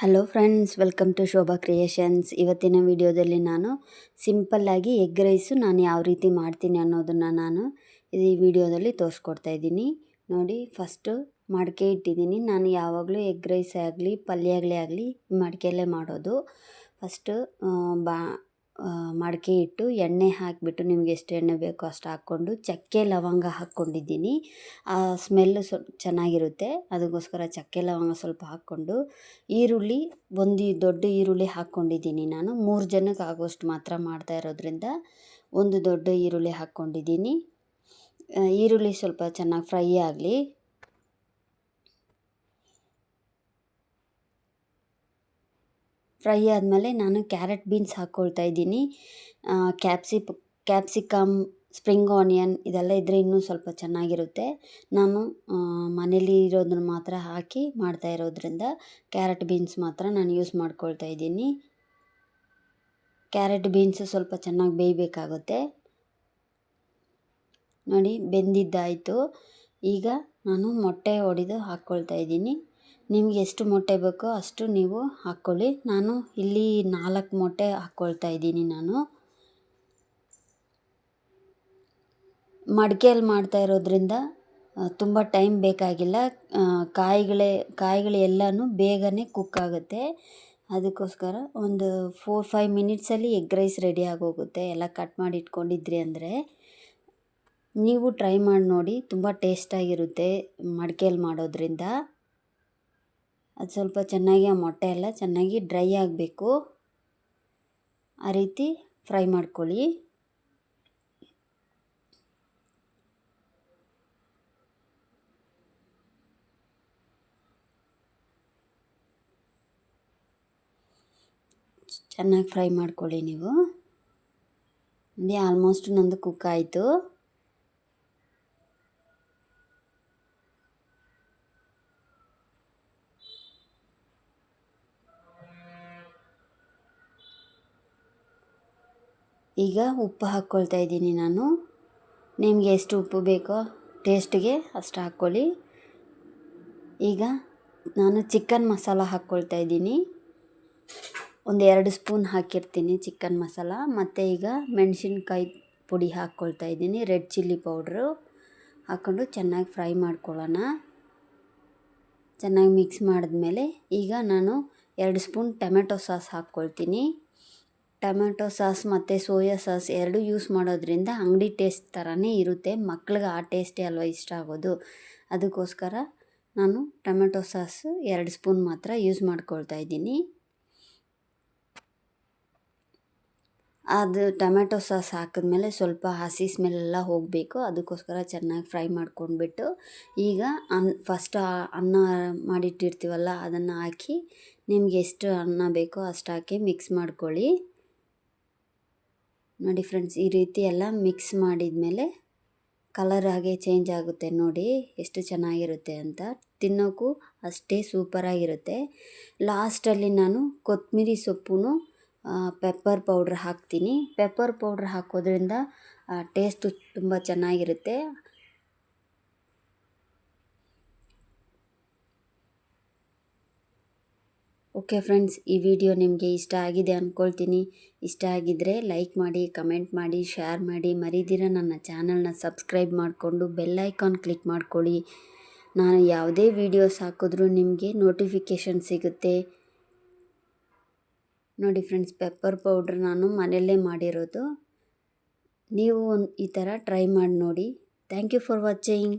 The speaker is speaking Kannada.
Hello friends welcome to Shobha creations ಇವತ್ತಿನ ವಿಡಿಯೋದಲ್ಲಿ ನಾನು ಸಿಂಪಲ್ಲಾಗಿ ಎಗ್ ರೈಸು ನಾನು ಯಾವ ರೀತಿ ಮಾಡ್ತೀನಿ ಅನ್ನೋದನ್ನು ನಾನು ಈ ವಿಡಿಯೋದಲ್ಲಿ ತೋರಿಸ್ಕೊಡ್ತಾ ಇದ್ದೀನಿ. ನೋಡಿ ಫಸ್ಟು ಮಡಿಕೆ ಇಟ್ಟಿದ್ದೀನಿ. ನಾನು ಯಾವಾಗಲೂ ಎಗ್ ರೈಸ್ ಆಗಲಿ ಪಲ್ಯಗಳೇ ಆಗಲಿ ಮಡಿಕೆಯಲ್ಲೇ ಮಾಡೋದು. ಫಸ್ಟು ಬಾ ಮಡಿಕೆ ಇಟ್ಟು ಎಣ್ಣೆ ಹಾಕಿಬಿಟ್ಟು ನಿಮ್ಗೆ ಎಷ್ಟು ಎಣ್ಣೆ ಬೇಕೋ ಅಷ್ಟು ಹಾಕ್ಕೊಂಡು ಚಕ್ಕೆ ಲವಂಗ ಹಾಕ್ಕೊಂಡಿದ್ದೀನಿ. ಆ ಸ್ಮೆಲ್ಲು ಸ್ವಲ್ಪ ಚೆನ್ನಾಗಿರುತ್ತೆ. ಅದಕ್ಕೋಸ್ಕರ ಚಕ್ಕೆ ಲವಂಗ ಸ್ವಲ್ಪ ಹಾಕ್ಕೊಂಡು ಈರುಳ್ಳಿ, ಒಂದು ದೊಡ್ಡ ಈರುಳ್ಳಿ ಹಾಕ್ಕೊಂಡಿದ್ದೀನಿ ನಾನು. ಮೂರು ಜನಕ್ಕೆ ಆಗೋಷ್ಟು ಮಾತ್ರ ಮಾಡ್ತಾ ಇರೋದ್ರಿಂದ ಒಂದು ದೊಡ್ಡ ಈರುಳ್ಳಿ ಹಾಕ್ಕೊಂಡಿದ್ದೀನಿ. ಈರುಳ್ಳಿ ಸ್ವಲ್ಪ ಚೆನ್ನಾಗಿ ಫ್ರೈ ಆಗಲಿ. ಫ್ರೈ ಆದಮೇಲೆ ನಾನು ಕ್ಯಾರೆಟ್ ಬೀನ್ಸ್ ಹಾಕ್ಕೊಳ್ತಾ ಇದ್ದೀನಿ. ಕ್ಯಾಪ್ಸಿಪ್, ಕ್ಯಾಪ್ಸಿಕಮ್, ಸ್ಪ್ರಿಂಗ್ ಆನಿಯನ್ ಇದೆಲ್ಲ ಇದ್ದರೆ ಇನ್ನೂ ಸ್ವಲ್ಪ ಚೆನ್ನಾಗಿರುತ್ತೆ. ನಾನು ಮನೇಲಿ ಇರೋದನ್ನ ಮಾತ್ರ ಹಾಕಿ ಮಾಡ್ತಾ ಇರೋದ್ರಿಂದ ಕ್ಯಾರೆಟ್ ಬೀನ್ಸ್ ಮಾತ್ರ ನಾನು ಯೂಸ್ ಮಾಡ್ಕೊಳ್ತಾ ಇದ್ದೀನಿ. ಕ್ಯಾರೆಟ್ ಬೀನ್ಸು ಸ್ವಲ್ಪ ಚೆನ್ನಾಗಿ ಬೇಯಬೇಕಾಗುತ್ತೆ. ನೋಡಿ, ಬೆಂದಿದ್ದಾಯಿತು. ಈಗ ನಾನು ಮೊಟ್ಟೆ ಒಡೆದು ಹಾಕ್ಕೊಳ್ತಾ ಇದ್ದೀನಿ. ನಿಮ್ಗೆ ಎಷ್ಟು ಮೊಟ್ಟೆ ಬೇಕೋ ಅಷ್ಟು ನೀವು ಹಾಕ್ಕೊಳ್ಳಿ. ನಾನು ಇಲ್ಲಿ ನಾಲ್ಕು ಮೊಟ್ಟೆ ಹಾಕ್ಕೊಳ್ತಾ ಇದ್ದೀನಿ ನಾನು. ಮಡಿಕೆಯಲ್ಲಿ ಮಾಡ್ತಾ ಇರೋದ್ರಿಂದ ತುಂಬ ಟೈಮ್ ಬೇಕಾಗಿಲ್ಲ. ಕಾಯಿಗಳೇ, ಕಾಯಿಗಳು ಎಲ್ಲನೂ ಬೇಗನೆ ಕುಕ್ ಆಗುತ್ತೆ. ಅದಕ್ಕೋಸ್ಕರ ಒಂದು ಫೋರ್ ಫೈವ್ ಮಿನಿಟ್ಸಲ್ಲಿ ಎಗ್ ರೈಸ್ ರೆಡಿ ಆಗೋಗುತ್ತೆ. ಎಲ್ಲ ಕಟ್ ಮಾಡಿ ಇಟ್ಕೊಂಡಿದ್ರಿ ಅಂದರೆ. ನೀವು ಟ್ರೈ ಮಾಡಿ ನೋಡಿ, ತುಂಬ ಟೇಸ್ಟಾಗಿರುತ್ತೆ ಮಡಿಕೆಯಲ್ಲಿ ಮಾಡೋದ್ರಿಂದ. ಅದು ಸ್ವಲ್ಪ ಚೆನ್ನಾಗಿ ಆ ಮೊಟ್ಟೆ ಎಲ್ಲ ಚೆನ್ನಾಗಿ ಡ್ರೈ ಆಗಬೇಕು. ಆ ರೀತಿ ಫ್ರೈ ಮಾಡ್ಕೊಳ್ಳಿ. ಚೆನ್ನಾಗಿ ಫ್ರೈ ಮಾಡ್ಕೊಳ್ಳಿ ನೀವು. ನೋಡಿ, ಆಲ್ಮೋಸ್ಟ್ ನಂದು ಕುಕ್ ಆಯಿತು. ಈಗ ಉಪ್ಪು ಹಾಕ್ಕೊಳ್ತಾ ಇದ್ದೀನಿ ನಾನು. ನಿಮಗೆ ಎಷ್ಟು ಉಪ್ಪು ಬೇಕೋ ಟೇಸ್ಟಿಗೆ ಅಷ್ಟು ಹಾಕ್ಕೊಳ್ಳಿ. ಈಗ ನಾನು ಚಿಕನ್ ಮಸಾಲ ಹಾಕ್ಕೊಳ್ತಾ ಇದ್ದೀನಿ. ಒಂದು ಎರಡು ಸ್ಪೂನ್ ಹಾಕಿರ್ತೀನಿ ಚಿಕನ್ ಮಸಾಲ. ಮತ್ತು ಈಗ ಮೆಣಸಿನ್ಕಾಯಿ ಪುಡಿ ಹಾಕ್ಕೊಳ್ತಾ ಇದ್ದೀನಿ, ರೆಡ್ ಚಿಲ್ಲಿ ಪೌಡ್ರು. ಹಾಕ್ಕೊಂಡು ಚೆನ್ನಾಗಿ ಫ್ರೈ ಮಾಡ್ಕೊಳ್ಳೋಣ. ಚೆನ್ನಾಗಿ ಮಿಕ್ಸ್ ಮಾಡಿದ್ಮೇಲೆ ಈಗ ನಾನು ಎರಡು ಸ್ಪೂನ್ ಟೊಮೆಟೊ ಸಾಸ್ ಹಾಕ್ಕೊಳ್ತೀನಿ. ಟೊಮೆಟೊ ಸಾಸ್ ಮತ್ತು ಸೋಯಾ ಸಾಸ್ ಎರಡೂ ಯೂಸ್ ಮಾಡೋದ್ರಿಂದ ಅಂಗಡಿ ಟೇಸ್ಟ್ ಥರನೇ ಇರುತ್ತೆ. ಮಕ್ಳಿಗೆ ಆ ಟೇಸ್ಟೇ ಅಲ್ವ ಇಷ್ಟ ಆಗೋದು. ಅದಕ್ಕೋಸ್ಕರ ನಾನು ಟೊಮೆಟೊ ಸಾಸ್ ಎರಡು ಸ್ಪೂನ್ ಮಾತ್ರ ಯೂಸ್ ಮಾಡ್ಕೊಳ್ತಾ ಇದ್ದೀನಿ. ಅದು ಟೊಮೆಟೊ ಸಾಸ್ ಹಾಕಿದ್ಮೇಲೆ ಸ್ವಲ್ಪ ಹಸಿ ಸ್ಮೆಲ್ಲೆಲ್ಲ ಹೋಗಬೇಕು. ಅದಕ್ಕೋಸ್ಕರ ಚೆನ್ನಾಗಿ ಫ್ರೈ ಮಾಡ್ಕೊಂಡ್ಬಿಟ್ಟು ಈಗ ಅನ್ ಫಸ್ಟ್ ಅನ್ನ ಮಾಡಿಟ್ಟಿರ್ತೀವಲ್ಲ ಅದನ್ನು ಹಾಕಿ ನಿಮ್ಗೆ ಎಷ್ಟು ಅನ್ನ ಬೇಕೋ ಅಷ್ಟು ಹಾಕಿ ಮಿಕ್ಸ್ ಮಾಡ್ಕೊಳ್ಳಿ. ನೋಡಿ ಫ್ರೆಂಡ್ಸ್, ಈ ರೀತಿ ಎಲ್ಲ ಮಿಕ್ಸ್ ಮಾಡಿದ ಮೇಲೆ ಕಲರ್ ಹಾಗೆ ಚೇಂಜ್ ಆಗುತ್ತೆ ನೋಡಿ ಎಷ್ಟು ಚೆನ್ನಾಗಿರುತ್ತೆ ಅಂತ. ತಿನ್ನೋಕ್ಕೂ ಅಷ್ಟೇ ಸೂಪರಾಗಿರುತ್ತೆ. ಲಾಸ್ಟಲ್ಲಿ ನಾನು ಕೊತ್ತಂಬರಿ ಸೊಪ್ಪು ಪೆಪ್ಪರ್ ಪೌಡ್ರ್ ಹಾಕ್ತೀನಿ. ಪೆಪ್ಪರ್ ಪೌಡ್ರ್ ಹಾಕೋದ್ರಿಂದ ಟೇಸ್ಟು ತುಂಬ ಚೆನ್ನಾಗಿರುತ್ತೆ. ಓಕೆ ಫ್ರೆಂಡ್ಸ್ ಈ ವಿಡಿಯೋ ನಿಮಗೆ ಇಷ್ಟ ಆಗಿದೆ ಅಂದ್ಕೊಳ್ತೀನಿ ಇಷ್ಟ ಆಗಿದ್ದರೆ ಲೈಕ್ ಮಾಡಿ ಕಮೆಂಟ್ ಮಾಡಿ ಶೇರ್ ಮಾಡಿ. ಮರಿದಿರ ನನ್ನ ಚಾನಲ್ನ ಸಬ್ಸ್ಕ್ರೈಬ್ ಮಾಡಿಕೊಂಡು ಬೆಲ್ಲೈಕಾನ್ ಕ್ಲಿಕ್ ಮಾಡ್ಕೊಳ್ಳಿ. ನಾನು ಯಾವುದೇ ವೀಡಿಯೋಸ್ ಹಾಕಿದ್ರೂ ನಿಮಗೆ ನೋಟಿಫಿಕೇಷನ್ ಸಿಗುತ್ತೆ. ನೋಡಿ ಫ್ರೆಂಡ್ಸ್ ಪೆಪ್ಪರ್ ಪೌಡ್ರ್ ನಾನು ಮನೆಯಲ್ಲೇ ಮಾಡಿರೋದು. ನೀವು ಈ ಥರ ಟ್ರೈ ಮಾಡಿ ನೋಡಿ. Thank you for watching